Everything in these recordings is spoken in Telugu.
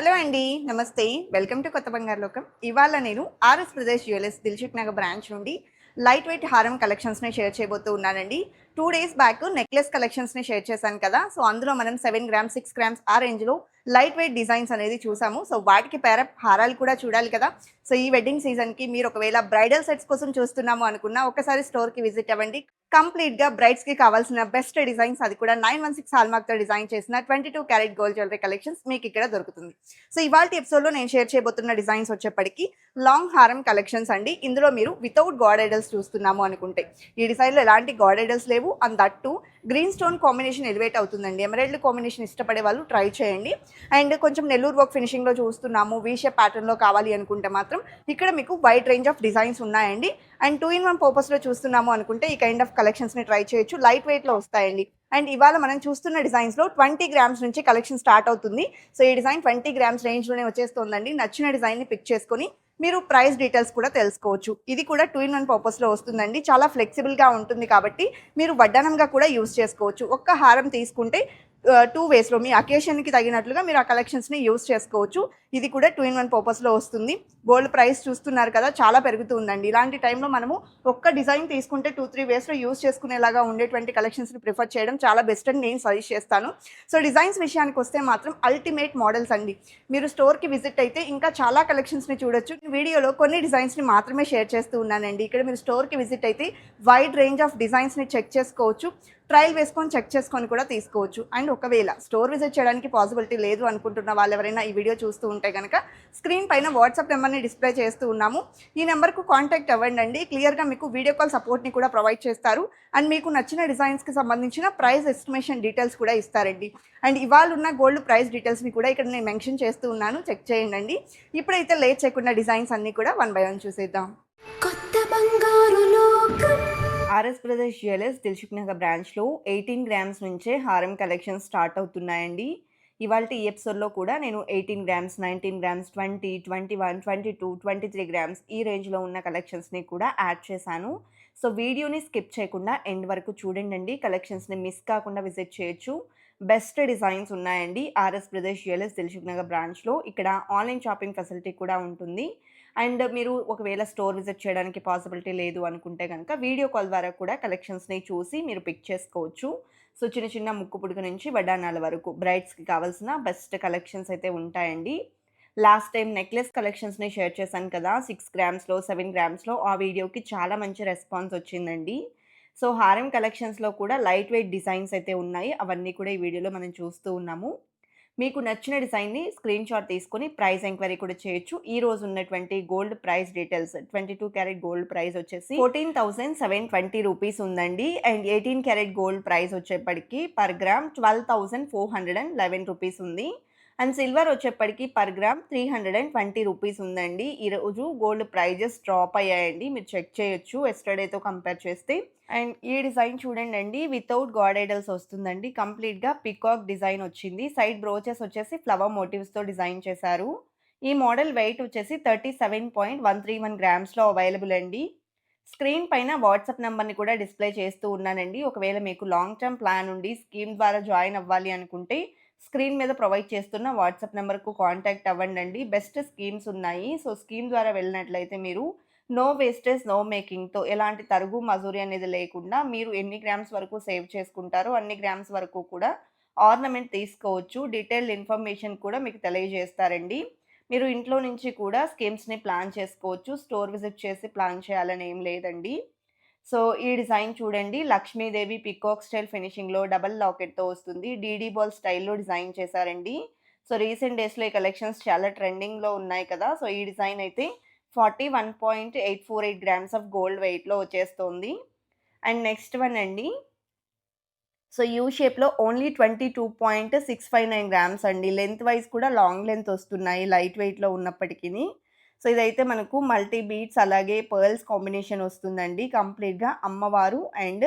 హలో అండి నమస్తే. వెల్కమ్ టు కొత్త బంగారు లోకం. ఇవాళ నేను RS Pradesh jewellers Dilsukh Nagar branch నుండి లైట్ వెయిట్ హారం కలెక్షన్స్ని షేర్ చేయబోతూ ఉన్నానండి. టూ డేస్ బ్యాక్ నెక్లెస్ కలెక్షన్స్ని షేర్ చేశాను కదా. సో అందులో మనం సెవెన్ గ్రామ్స్ సిక్స్ గ్రామ్స్ ఆ రేంజ్లో లైట్ వెయిట్ డిజైన్స్ అనేది చూసాము. సో వాటికి పేరప్ హారాలు కూడా చూడాలి కదా. సో ఈ వెడ్డింగ్ సీజన్కి మీరు ఒకవేళ బ్రైడల్ సెట్స్ కోసం చూస్తున్నాము అనుకున్నా ఒకసారి స్టోర్కి విజిట్ అవ్వండి. కంప్లీట్గా బ్రైడ్స్కి కావాల్సిన బెస్ట్ డిజైన్స్ అది కూడా నైన్ వన్ సిక్స్ హాల్మార్క్తో డిజైన్ చేసిన twenty two carat gold jewellery collections మీకు ఇక్కడ దొరుకుతుంది. సో ఇవాళ ఎపిసోడ్లో నేను షేర్ చేయబోతున్న డిజైన్స్ వచ్చేప్పటికి లాంగ్ హారం కలెక్షన్స్ అండి. ఇందులో మీరు వితౌట్ గాడ్ ఐడల్స్ చూస్తున్నాము అనుకుంటే. ఈ డిజైన్లో ఎలాంటి గాడ్ ఐడల్స్ లేవు. And that green stone combination elevate అవుతుందండి. ఎమరైల్డ్ కాంబినేషన్ ఇష్టపడే వాళ్ళు ట్రై చేయండి. అండ్ కొంచెం నెల్లూరు వర్క్ ఫినిషింగ్లో చూస్తున్నాము. వీషే ప్యాటర్న్లో కావాలి అనుకుంటే మాత్రం ఇక్కడ మీకు వైడ్ రేంజ్ ఆఫ్ డిజైన్స్ ఉన్నాయండి. అండ్ టూ ఇన్ వన్ పర్పస్లో చూస్తున్నాము అనుకుంటే ఈ కైండ్ ఆఫ్ కలెక్షన్స్ని ట్రై చేయొచ్చు. లైట్ వెయిట్లో వస్తాయండి. అండ్ ఇవాళ మనం చూస్తున్న డిజైన్స్లో ట్వంటీ గ్రామ్స్ నుంచి కలెక్షన్ స్టార్ట్ అవుతుంది. సో ఈ డిజైన్ ట్వంటీ గ్రామ్స్ రేంజ్లోనే వచ్చేస్తుందండి. నచ్చిన డిజైన్ని పిక్ చేసుకొని మీరు ప్రైస్ డీటెయిల్స్ కూడా తెలుసుకోవచ్చు. ఇది కూడా టూ ఇన్ వన్ పర్పస్లో వస్తుందండి. చాలా ఫ్లెక్సిబుల్గా ఉంటుంది కాబట్టి మీరు వడ్డానంగా కూడా యూస్ చేసుకోవచ్చు. ఒక్క హారం తీసుకుంటే టూ వేస్లో మీ అకేషన్కి తగినట్లుగా మీరు ఆ కలెక్షన్స్ని యూస్ చేసుకోవచ్చు. ఇది కూడా టూ ఇన్ వన్ పర్పస్లో వస్తుంది. గోల్డ్ ప్రైస్ చూస్తున్నారు కదా చాలా పెరుగుతుందండి. ఇలాంటి టైంలో మనము ఒక్క డిజైన్ తీసుకుంటే టూ త్రీ వేస్లో యూస్ చేసుకునేలాగా ఉండేటువంటి కలెక్షన్స్ని ప్రిఫర్ చేయడం చాలా బెస్ట్ అని నేను సజెస్ట్ చేస్తాను. సో డిజైన్స్ విషయానికి వస్తే మాత్రం అల్టిమేట్ మోడల్స్ అండి. మీరు స్టోర్కి విజిట్ అయితే ఇంకా చాలా కలెక్షన్స్ని చూడొచ్చు. వీడియోలో కొన్ని డిజైన్స్ని మాత్రమే షేర్ చేస్తూ ఉన్నానండి. ఇక్కడ మీరు స్టోర్కి విజిట్ అయితే వైడ్ రేంజ్ ఆఫ్ డిజైన్స్ని చెక్ చేసుకోవచ్చు. ట్రయల్ వేసుకొని చెక్ చేసుకొని కూడా తీసుకోవచ్చు. అండ్ ఒకవేళ స్టోర్ విజిట్ చేయడానికి పాసిబిలిటీ లేదు అనుకుంటున్న వాళ్ళు ఎవరైనా ఈ వీడియో చూస్తూ ఉంటే కనుక స్క్రీన్ పైన వాట్సాప్ నెంబర్ని డిస్ప్లే చేస్తూ ఉన్నాము. ఈ నెంబర్కు కాంటాక్ట్ అవ్వండి అండి క్లియర్గా మీకు వీడియో కాల్ సపోర్ట్ని కూడా ప్రొవైడ్ చేస్తారు. అండ్ మీకు నచ్చిన డిజైన్స్కి సంబంధించిన ప్రైస్ ఎస్టిమేషన్ డీటెయిల్స్ కూడా ఇస్తారండి. అండ్ ఇవాళ ఉన్న గోల్డ్ ప్రైస్ డీటెయిల్స్ని కూడా ఇక్కడ నేను మెన్షన్ చేస్తూ ఉన్నాను. చెక్ చేయండి ఇప్పుడైతే లేట్ చేయకుండా డిజైన్స్ అన్నీ కూడా వన్ బై వన్ చూసేద్దాం. కొత్త బంగారు లోకం RS brothers jewellers Dilsukh Nagar బ్రాంచ్లో ఎయిటీన్ గ్రామ్స్ నుంచే హారం కలెక్షన్స్ స్టార్ట్ అవుతున్నాయండి. ఇవాళ ఈ ఎపిసోడ్లో కూడా నేను eighteen grams nineteen grams twenty twenty one twenty two twenty three grams ఈ రేంజ్లో ఉన్న కలెక్షన్స్ని కూడా యాడ్ చేశాను. సో వీడియోని స్కిప్ చేయకుండా ఎండ్ వరకు చూడండి కలెక్షన్స్ని మిస్ కాకుండా విజిట్ చేయొచ్చు. బెస్ట్ డిజైన్స్ ఉన్నాయండి RS brothers jewellers Dilsukh Nagar బ్రాంచ్లో. ఇక్కడ ఆన్లైన్ షాపింగ్ ఫెసిలిటీ కూడా ఉంటుంది. అండ్ మీరు ఒకవేళ స్టోర్ విజిట్ చేయడానికి పాసిబిలిటీ లేదు అనుకుంటే కనుక వీడియో కాల్ ద్వారా కూడా కలెక్షన్స్ని చూసి మీరు పిక్ చేసుకోవచ్చు. సో చిన్న చిన్న ముక్కు పుడుక నుంచి వడ్డానాల వరకు బ్రైడ్స్కి కావాల్సిన బెస్ట్ కలెక్షన్స్ అయితే ఉంటాయండి. లాస్ట్ టైం నెక్లెస్ కలెక్షన్స్ని షేర్ చేశాను కదా సిక్స్ గ్రామ్స్లో సెవెన్ గ్రామ్స్లో ఆ వీడియోకి చాలా మంచి రెస్పాన్స్ వచ్చిందండి. సో హారం కలెక్షన్స్లో కూడా లైట్ వెయిట్ డిజైన్స్ అయితే ఉన్నాయి. అవన్నీ కూడా ఈ వీడియోలో మనం చూస్తూ ఉన్నాము. మీకు నచ్చిన డిజైన్ని స్క్రీన్ షాట్ తీసుకొని ప్రైస్ ఎంక్వైరీ కూడా చేయొచ్చు. ఈ రోజు ఉన్నటువంటి gold price details twenty two carat gold price వచ్చేసి fourteen thousand seven twenty rupees ఉందండి. And eighteen carat gold price వచ్చేప్పటికి per gram twelve thousand four hundred and eleven rupees ఉంది. అండ్ సిల్వర్ వచ్చేప్పటికి per gram three hundred and twenty rupees ఉందండి. ఈరోజు గోల్డ్ ప్రైజెస్ డ్రాప్ అయ్యాయండి. మీరు చెక్ చేయొచ్చు ఎస్టర్డేతో కంపేర్ చేస్తే. అండ్ ఈ డిజైన్ చూడండి అండి. వితౌట్ గాడ్ ఐడల్స్ వస్తుందండి. కంప్లీట్గా పికాక్ డిజైన్ వచ్చింది. సైడ్ బ్రోచెస్ వచ్చేసి ఫ్లవర్ మోటివ్స్తో డిజైన్ చేశారు. ఈ మోడల్ వెయిట్ వచ్చేసి thirty seven point one three one గ్రామ్స్లో available అండి. స్క్రీన్ పైన వాట్సాప్ నెంబర్ని కూడా డిస్ప్లే చేస్తూ ఉన్నానండి. ఒకవేళ మీకు లాంగ్ టర్మ్ ప్లాన్ ఉండి స్కీమ్ ద్వారా జాయిన్ అవ్వాలి అనుకుంటే స్క్రీన్ మీద ప్రొవైడ్ చేస్తున్న వాట్సాప్ నెంబర్కు కాంటాక్ట్ అవ్వండి బెస్ట్ స్కీమ్స్ ఉన్నాయి. సో స్కీమ్ ద్వారా వెళ్ళినట్లయితే మీరు నో వేస్టేజ్ నో మేకింగ్తో ఎలాంటి తరుగు మజూరి అనేది లేకుండా మీరు ఎన్ని గ్రామ్స్ వరకు సేవ్ చేసుకుంటారో అన్ని గ్రామ్స్ వరకు కూడా ఆర్నమెంట్ తీసుకోవచ్చు. డీటెయిల్డ్ ఇన్ఫర్మేషన్ కూడా మీకు తెలియజేస్తారండి. మీరు ఇంట్లో నుంచి కూడా స్కీమ్స్ని ప్లాన్ చేసుకోవచ్చు. స్టోర్ విజిట్ చేసి ప్లాన్ చేయాలని ఏం లేదండి. సో ఈ డిజైన్ చూడండి. లక్ష్మీదేవి పికాక్ స్టైల్ ఫినిషింగ్లో డబల్ లాకెట్తో వస్తుంది. డీడీ బాల్ స్టైల్లో డిజైన్ చేశారండి. సో రీసెంట్ డేస్లో ఈ కలెక్షన్స్ చాలా ట్రెండింగ్లో ఉన్నాయి కదా! సో ఈ డిజైన్ అయితే forty one point eight four eight grams of gold వెయిట్లో వచ్చేస్తుంది. అండ్ నెక్స్ట్ వన్ అండి. సో యూ షేప్లో only twenty two point six five nine grams అండి. లెంత్ వైజ్ కూడా లాంగ్ లెంత్ వస్తున్నాయి లైట్ వెయిట్లో ఉన్నప్పటికీ సో ఇదైతే మనకు మల్టీ బీట్స్ అలాగే పర్ల్స్ కాంబినేషన్ వస్తుందండి. కంప్లీట్గా అమ్మవారు అండ్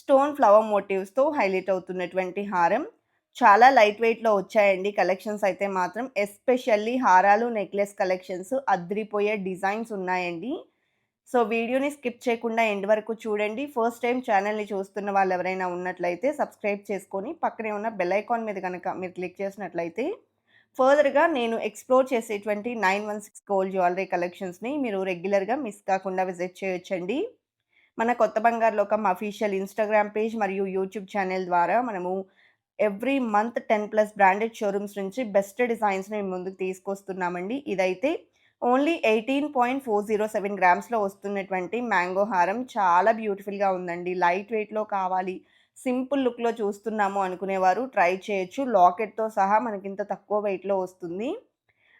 స్టోన్ ఫ్లవర్ మోటివ్స్తో హైలైట్ అవుతున్నటువంటి హారం. చాలా లైట్ వెయిట్లో వచ్చాయండి కలెక్షన్స్ అయితే మాత్రం. ఎస్పెషల్లీ హారాలు నెక్లెస్ కలెక్షన్స్ అద్రిపోయే డిజైన్స్ ఉన్నాయండి. సో వీడియోని స్కిప్ చేయకుండా ఎండ్ వరకు చూడండి. ఫస్ట్ టైం ఛానల్ని చూస్తున్న వాళ్ళు ఎవరైనా ఉన్నట్లయితే సబ్స్క్రైబ్ చేసుకొని పక్కనే ఉన్న బెల్ ఐకాన్ మీద కనుక మీరు క్లిక్ చేసినట్లయితే ఫర్దర్‌గా నేను ఎక్స్‌ప్లోర్ చేసేటువంటి 916 గోల్డ్ జ్యువెలరీ కలెక్షన్స్‌ని మీరు రెగ్యులర్‌గా మిస్ కాకుండా విజిట్ చేయొచ్చండి. మన కొత్త బంగారు లోకం అఫీషియల్ ఇన్‌స్టాగ్రామ్ పేజ్ మరియు యూట్యూబ్ ఛానెల్ ద్వారా మనము ఎవ్రీ మంత్ 10+ బ్రాండెడ్ షోరూమ్స్ నుంచి బెస్ట్ డిజైన్స్‌ని మేము ముందుకు తీసుకొస్తున్నామండి. ఇదైతే ఓన్లీ 18.407 గ్రామ్స్‌లో వస్తున్నటువంటి మ్యాంగో హారం చాలా బ్యూటిఫుల్‌గా ఉందండి. లైట్ వెయిట్‌లో కావాలి, సింపుల్ లుక్‌లో చూస్తున్నాము అనుకునేవారు ట్రై చేయొచ్చు. లాకెట్‌తో సహా మనకింత తక్కువ వెయిట్‌లో వస్తుంది.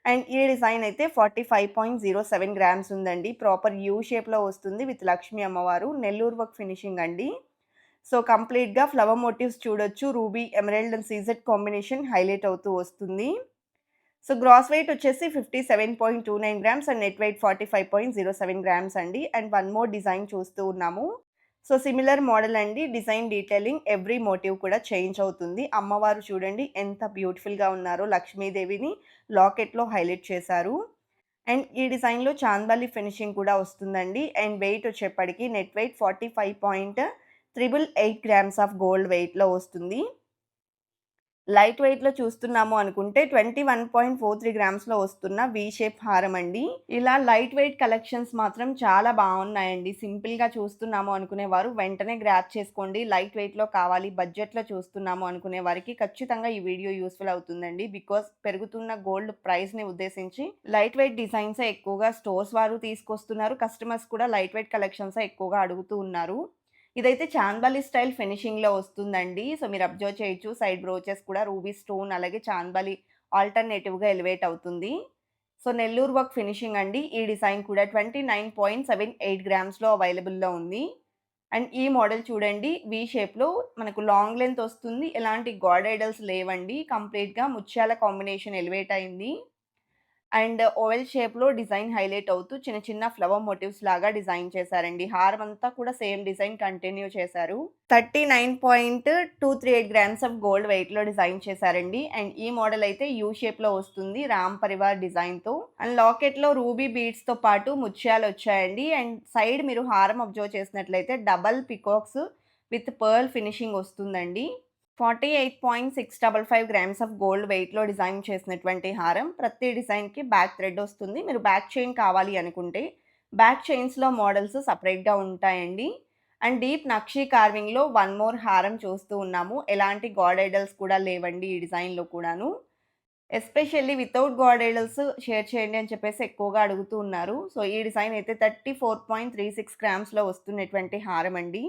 అండ్ ఈ డిజైన్ అయితే 45.07 గ్రామ్స్ ఉందండి. ప్రాపర్ యూ షేప్‌లో వస్తుంది విత్ లక్ష్మీ అమ్మవారు. నెల్లూరు వర్క్ ఫినిషింగ్ అండి. సో, కంప్లీట్‌గా ఫ్లవర్ మోటివ్స్ చూడొచ్చు. Ruby, emerald and CZ combination highlight అవుతూ వస్తుంది. సో, గ్రాస్ వెయిట్ వచ్చేసి 57.29 grams and net weight 45.07 grams అండి. అండ్ వన్ మోర్ డిజైన్ చూస్తూ ఉన్నాము. సో, సిమిలర్ మోడల్ అండి. డిజైన్ డీటెయిలింగ్ ఎవ్రీ మోటివ్ కూడా చేంజ్ అవుతుంది. అమ్మవారు చూడండి ఎంత బ్యూటిఫుల్‌గా ఉన్నారో లక్ష్మీదేవిని లాకెట్‌లో హైలైట్ చేశారు. అండ్ ఈ డిజైన్‌లో చాంద్బాలి ఫినిషింగ్ కూడా వస్తుందండి. అండ్ వెయిట్ వచ్చేప్పటికి net weight 45.888 grams of gold వెయిట్‌లో వస్తుంది. లైట్ వెయిట్‌లో చూస్తున్నాము అనుకుంటే 21.43 గ్రామ్స్‌లో వస్తున్న వి షేప్ హారం అండి. ఇలా లైట్ వెయిట్ కలెక్షన్స్ మాత్రం చాలా బాగున్నాయండి సింపుల్‌గా చూస్తున్నాము అనుకునేవారు వెంటనే గ్రాప్ చేసుకోండి. లైట్ వెయిట్‌లో కావాలి, బడ్జెట్‌లో చూస్తున్నాము అనుకునే వారికి ఖచ్చితంగా ఈ వీడియో యూస్ఫుల్ అవుతుందండి. బికాస్ పెరుగుతున్న గోల్డ్ ప్రైస్‌ని ఉద్దేశించి లైట్ వెయిట్ డిజైన్సే ఎక్కువగా స్టోర్స్ వారు తీసుకొస్తున్నారు. కస్టమర్స్ కూడా లైట్ వెయిట్ కలెక్షన్సే ఎక్కువగా అడుగుతూ ఉన్నారు. ఇదైతే చాంద్బాలి స్టైల్ ఫినిషింగ్‌లో వస్తుందండి. సో, మీరు అబ్జర్వ్ చేయొచ్చు. సైడ్ బ్రోచెస్ కూడా రూబీ స్టోన్ అలాగే చాంద్బాలి ఆల్టర్‌నేటివ్‌గా ఎలివేట్ అవుతుంది. సో, నెల్లూరు వర్క్ ఫినిషింగ్ అండి. ఈ డిజైన్ కూడా 29.78 గ్రామ్స్‌లో అవైలబుల్‌లో ఉంది. అండ్ ఈ మోడల్ చూడండి వి షేప్‌లో మనకు లాంగ్ లెంత్ వస్తుంది. ఎలాంటి గాడ్ ఐడల్స్ లేవండి. కంప్లీట్‌గా ముత్యాల కాంబినేషన్ ఎలివేట్ అయింది. అండ్ ఓవెల్ షేప్‌లో డిజైన్ హైలైట్ అవుతూ చిన్న చిన్న ఫ్లవర్ మోటివ్స్ లాగా డిజైన్ చేశారండి. హారం అంతా కూడా సేమ్ డిజైన్ కంటిన్యూ చేశారు. 39.238 గ్రామ్స్ ఆఫ్ గోల్డ్ వెయిట్‌లో డిజైన్ చేశారండి. అండ్ ఈ మోడల్ అయితే యూ షేప్‌లో వస్తుంది రామ్ పరివార్ డిజైన్‌తో. అండ్ లాకెట్‌లో రూబీ బీడ్స్‌తో పాటు ముత్యాలు వచ్చాయండి. అండ్ సైడ్ మీరు హారం అబ్జర్వ్ చేసినట్లయితే double peacocks with pearl finishing వస్తుందండి. 48.655 గ్రామ్స్ ఆఫ్ గోల్డ్ వెయిట్‌లో డిజైన్ చేసినటువంటి హారం. ప్రతి డిజైన్‌కి బ్యాక్ థ్రెడ్ వస్తుంది. మీరు బ్యాక్ చైన్ కావాలి అనుకుంటే బ్యాక్ చైన్స్‌లో మోడల్స్ సపరేట్గా ఉంటాయండి. అండ్ డీప్ నక్షి కార్వింగ్‌లో వన్ మోర్ హారం చూస్తూ ఉన్నాము. ఎలాంటి గాడ్ ఐడల్స్ కూడా లేవండి ఈ డిజైన్‌లో కూడాను. Especially without god idols share చేయండి అని చెప్పేసి ఎక్కువగా అడుగుతూ ఉన్నారు. సో, ఈ డిజైన్ అయితే 34.36 గ్రామ్స్‌లో వస్తున్నటువంటి హారం అండి.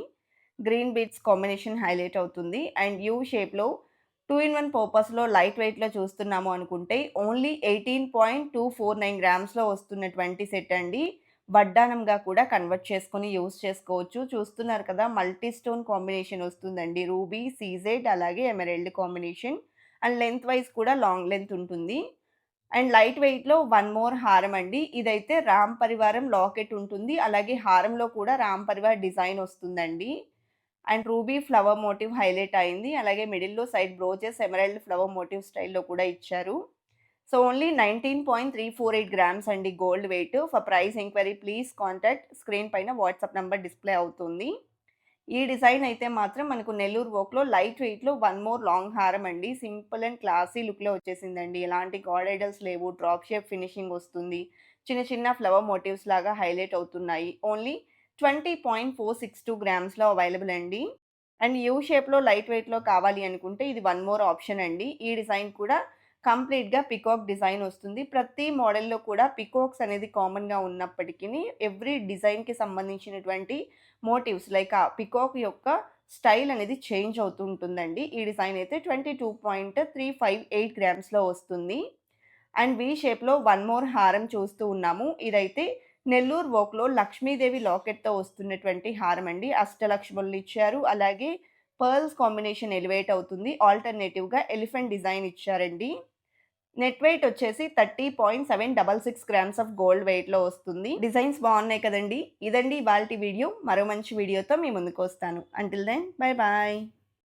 గ్రీన్ బీట్స్ కాంబినేషన్ హైలైట్ అవుతుంది. అండ్ యూ షేప్‌లో టూ ఇన్ వన్ పర్పస్‌లో లైట్ వెయిట్‌లో చూస్తున్నాము అనుకుంటే ఓన్లీ 18.249 గ్రామ్స్‌లో వస్తున్నటువంటి సెట్ అండి. వడ్డానంగా కూడా కన్వర్ట్ చేసుకొని యూస్ చేసుకోవచ్చు. చూస్తున్నారు కదా మల్టీ స్టోన్ కాంబినేషన్ వస్తుందండి. రూబీ, సీజెడ్ అలాగే emerald combination. And length wise కూడా లాంగ్ లెంత్ ఉంటుంది. అండ్ లైట్ వెయిట్‌లో వన్ మోర్ హారం అండి. ఇదైతే రామ్ పరివారం లాకెట్ ఉంటుంది. అలాగే హారంలో కూడా రామ్ పరివార్ డిజైన్ వస్తుందండి. And ruby flower motif highlight అయింది. అలాగే మిడిల్‌లో side brooches emerald flower motif స్టైల్‌లో కూడా ఇచ్చారు. సో, ఓన్లీ 19.348 గ్రామ్స్ అండి gold weight. For price enquiry please contact screen పైన వాట్సాప్ నెంబర్ డిస్‌ప్లే అవుతుంది. ఈ డిజైన్ అయితే మాత్రం మనకు నెల్లూరు వర్క్‌లో లైట్ వెయిట్‌లో వన్ మోర్ లాంగ్ హారం అండి. సింపుల్ అండ్ క్లాసీ లుక్‌లో వచ్చేసిందండి. ఎలాంటి గాడ్ ఐడల్స్ లేవు. డ్రాప్ షేప్ ఫినిషింగ్ వస్తుంది. చిన్న చిన్న ఫ్లవర్ మోటివ్స్ లాగా హైలైట్ అవుతున్నాయి. ఓన్లీ 20.462 గ్రామ్స్‌లో అవైలబుల్ అండి. అండ్ యూ షేప్‌లో లైట్ వెయిట్‌లో కావాలి అనుకుంటే ఇది వన్ మోర్ ఆప్షన్ అండి. ఈ డిజైన్ కూడా కంప్లీట్‌గా పికాక్ డిజైన్ వస్తుంది. ప్రతి మోడల్‌లో కూడా పికాక్స్ అనేది కామన్‌గా ఉన్నప్పటికీ ఎవ్రీ డిజైన్‌కి సంబంధించినటువంటి మోటివ్స్ లైక్ ఆ పికాక్ యొక్క స్టైల్ అనేది చేంజ్ అవుతూ ఉంటుందండి. ఈ డిజైన్ అయితే 22.358 గ్రామ్స్‌లో వస్తుంది. అండ్ వీ షేప్‌లో వన్ మోర్ హారం చూస్తూ ఉన్నాము. ఇదైతే నెల్లూరు వర్క్‌లో లక్ష్మీదేవి లాకెట్‌తో వస్తున్నటువంటి హారం అండి. అష్టలక్ష్మణులు ఇచ్చారు. అలాగే పర్ల్స్ కాంబినేషన్ ఎలివేట్ అవుతుంది. ఆల్టర్‌నేటివ్‌గా ఎలిఫెంట్ డిజైన్ ఇచ్చారండి. నెట్ వెయిట్ వచ్చేసి 30.766 గ్రామ్స్ ఆఫ్ గోల్డ్ వెయిట్‌లో వస్తుంది. డిజైన్స్ బాగున్నాయి కదండీ! ఇదండి ఇవాల్టి వీడియో. మరో మంచి వీడియోతో మీ ముందుకొస్తాను. Until then bye bye.